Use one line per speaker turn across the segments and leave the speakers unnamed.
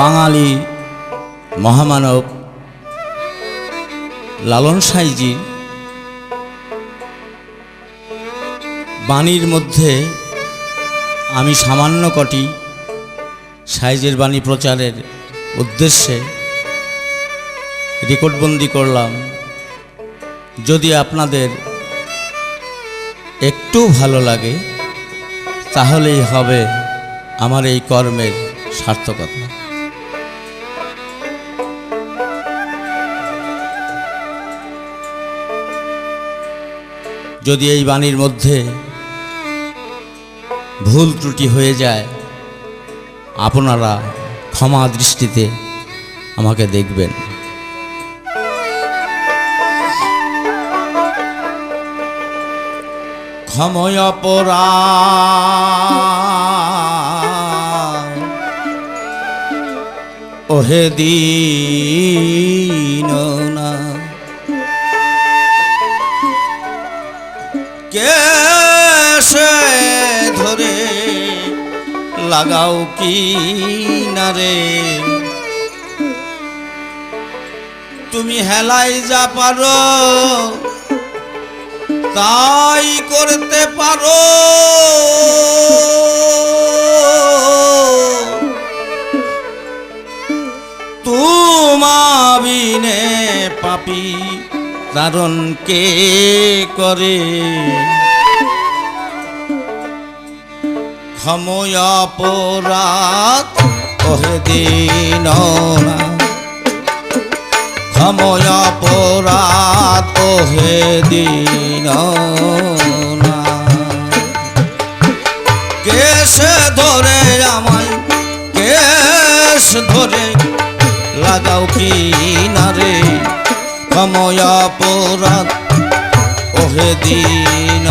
বাঙালি মহামানব লালন সাইজি বাণীর মধ্যে আমি সামান্য কটি সাইজের বাণী প্রচারের উদ্দেশ্যে রেকর্ডবন্দি করলাম। যদি আপনাদের একটু ভালো লাগে, তাহলেই হবে আমার এই কর্মের সার্থকতা। যদি এই বাণীর মধ্যে ভুল ত্রুটি হয়ে যায়, আপনারা ক্ষমা দৃষ্টিতে আমাকে দেখবেন। ক্ষময় অপরা ওহে দিন লাগাও কি না রে? তুমি হেলাই যা পারো, তাই করতে পারো। তুমাবিনে পাপি কারণ কে করে? ক্ষময় অপরাধ ওহে দিন ক্ষময় অপরাধ ওহে দিন কেসে ধরে আমায়, কেস ধরে, লাগাও কি না রে? ক্ষময় অপরাধ ওহে দিন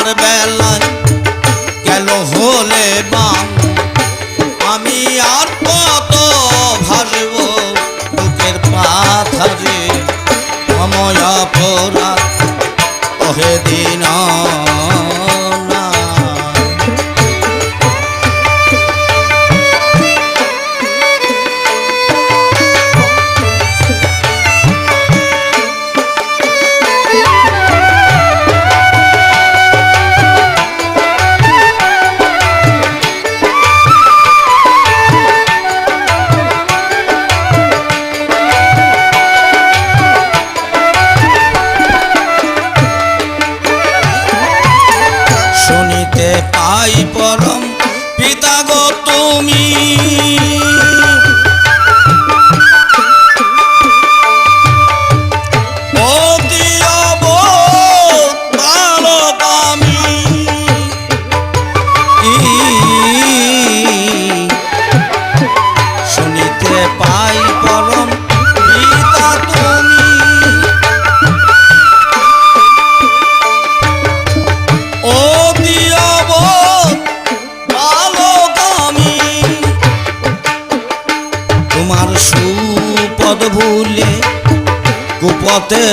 আমার বেলায় গেল হলে বাম। আমি আর কত ভাসব বুকের পাথারে সময় অপরাধ। দিন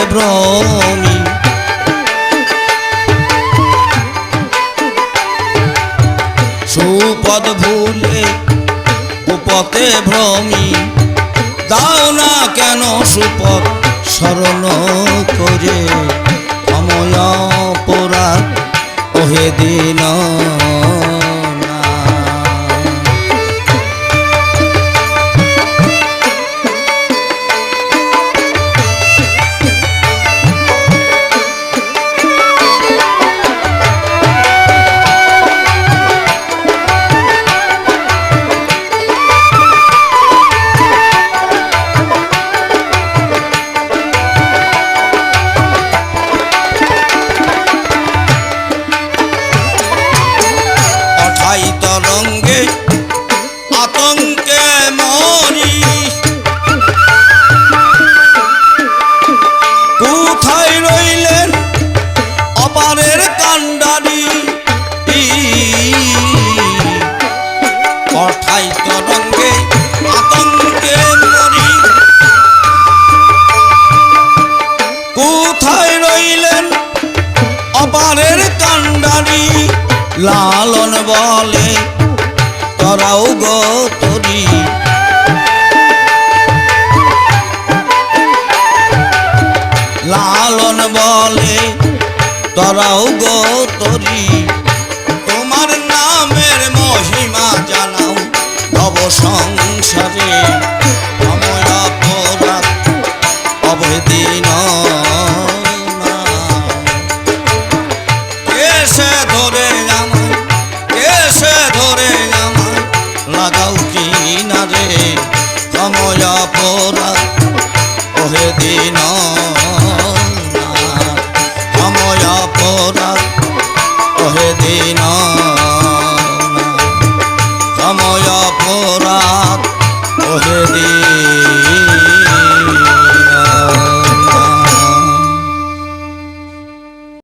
ভ্রমি সুপদ ভুলে কুপতে ভ্রমি দাও না কেন সুপদ স্মরণ করে অময় পোরা ওহে দিন অঠাই তরঙ্গে আতঙ্কে মরি। কোথায় রইলেন অপারের কাণ্ডারি? অঠাই তরঙ্গে আতঙ্কে মরি। কোথায় রইলেন অপারের কাণ্ডারি? লালন বলে তরাও গো তরি লালন বলে তরাও গো তরি তোমার নামের মহিমা জানাও নব সংসারে।